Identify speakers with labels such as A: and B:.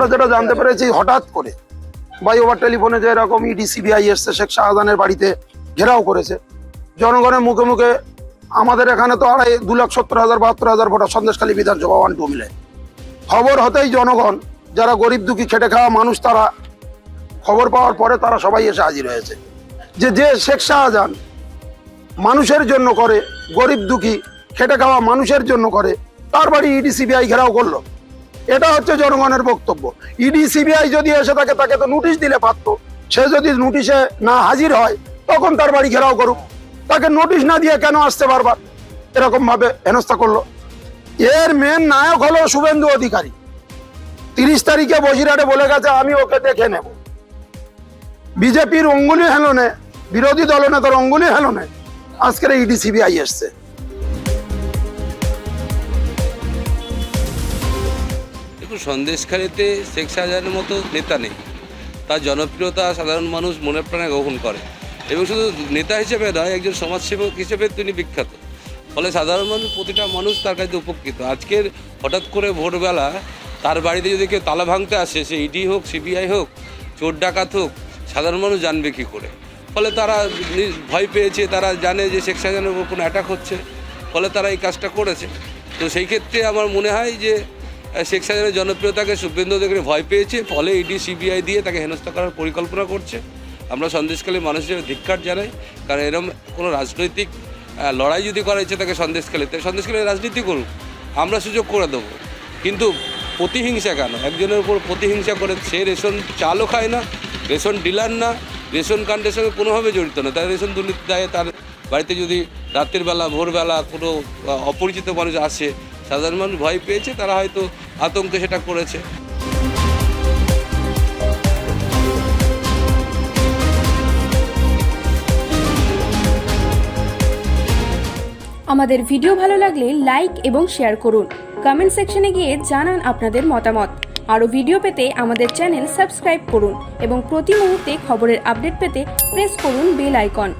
A: আমরা যেটা জানতে পেরেছি, হঠাৎ করে বাই ওভার টেলিফোনে যে এরকম ইডি সিবিআই এসছে, শেখ শাহজাহানের বাড়িতে ঘেরাও করেছে। জনগণের মুখে মুখে আমাদের এখানে তো আড়াই, দু লাখ সত্তর হাজার, বাহাত্তর হাজার ভোটার সন্দেশখালী বিধানসভা ওয়ান টু মিলে। খবর হতেই জনগণ, যারা গরিব দুঃখী, খেটে খাওয়া মানুষ, তারা খবর পাওয়ার পরে তারা সবাই এসে হাজির হয়েছে। যে যে শেখ শাহজাহান মানুষের জন্য করে, গরিব দুঃখী, খেটে খাওয়া মানুষের জন্য করে, তার বাড়ি ইডি সিবিআই ঘেরাও করল। এটা হচ্ছে জনগণের বক্তব্য। ইডি, সিবিআই যদি এসে থাকে তাকে তো নোটিশ দিলে পারতো। সে যদি নোটিশে না হাজির হয়, তখন তার বাড়ি ঘেরাও করুক। তাকে নোটিশ না দিয়ে কেন আসতে বারবার? এরকম ভাবে হেনস্থা করল। এর মেন নায়ক হলো শুভেন্দু অধিকারী। তিরিশ তারিখে বসিরহাটে বলে গেছে, আমি ওকে দেখে নেব। বিজেপির অঙ্গুলি হেলনে, বিরোধী দলনেতার অঙ্গুলি হেলনে আজকের ইডি, সিবিআই এসছে।
B: দেখুন সন্দেশখালীতে শেখ শাহজাহানের মতো নেতা নেই। তার জনপ্রিয়তা সাধারণ মানুষ মনে প্রাণে গ্রহণ করে। এবং শুধু নেতা হিসেবে নয়, একজন সমাজসেবক হিসেবে তিনি বিখ্যাত। ফলে সাধারণ মানুষ প্রতিটা মানুষ তার কাছে উপকৃত। আজকের হঠাৎ করে ভোরবেলা তার বাড়িতে যদি কেউ তালা ভাঙতে আসে, সে ইডি হোক, সিবিআই হোক, চোর ডাকাত হোক, সাধারণ মানুষ জানবে কী করে? ফলে তারা ভয় পেয়েছে, তারা জানে যে শেখ শাহজাহানের উপর কোনো অ্যাটাক হচ্ছে। ফলে তারা এই কাজটা করেছে। তো সেই ক্ষেত্রে আমার মনে হয় যে শেখ শাহজাহানের জনপ্রিয়তাকে শুভেন্দু অধিকারী ভয় পেয়েছে, ফলে ইডি, সিবিআই দিয়ে তাকে হেনস্থা করার পরিকল্পনা করছে। আমরা সন্দেশকালী মানুষের ধিক্কার জানাই, কারণ এরকম কোনো রাজনৈতিক লড়াই যদি করা হচ্ছে তাকে সন্দেশকালী তাই সন্দেশকালী রাজনীতি করুক, আমরা সুযোগ করে দেবো। কিন্তু প্রতিহিংসা কেন? একজনের উপর প্রতিহিংসা করে সে রেশন চালও খায় না, রেশন ডিলার না, রেশন কাণ্ডের সঙ্গে কোনোভাবে জড়িত না। তার রেশন দুর্নীতি দায়ে তার বাড়িতে যদি রাতের বেলা, ভোরবেলা কোনো অপরিচিত মানুষ আসে, সাধারণ মানুষ ভয় পেয়েছে, তারা হয়তো আতঙ্কে সেটা করেছে।
C: আমাদের ভিডিও ভালো লাগলে লাইক এবং শেয়ার করুন। কমেন্ট সেকশনে গিয়ে জানান আপনাদের মতামত। আরও ভিডিও পেতে আমাদের চ্যানেল সাবস্ক্রাইব করুন এবং প্রতি মুহূর্তে খবরের আপডেট পেতে প্রেস করুন বেল আইকন।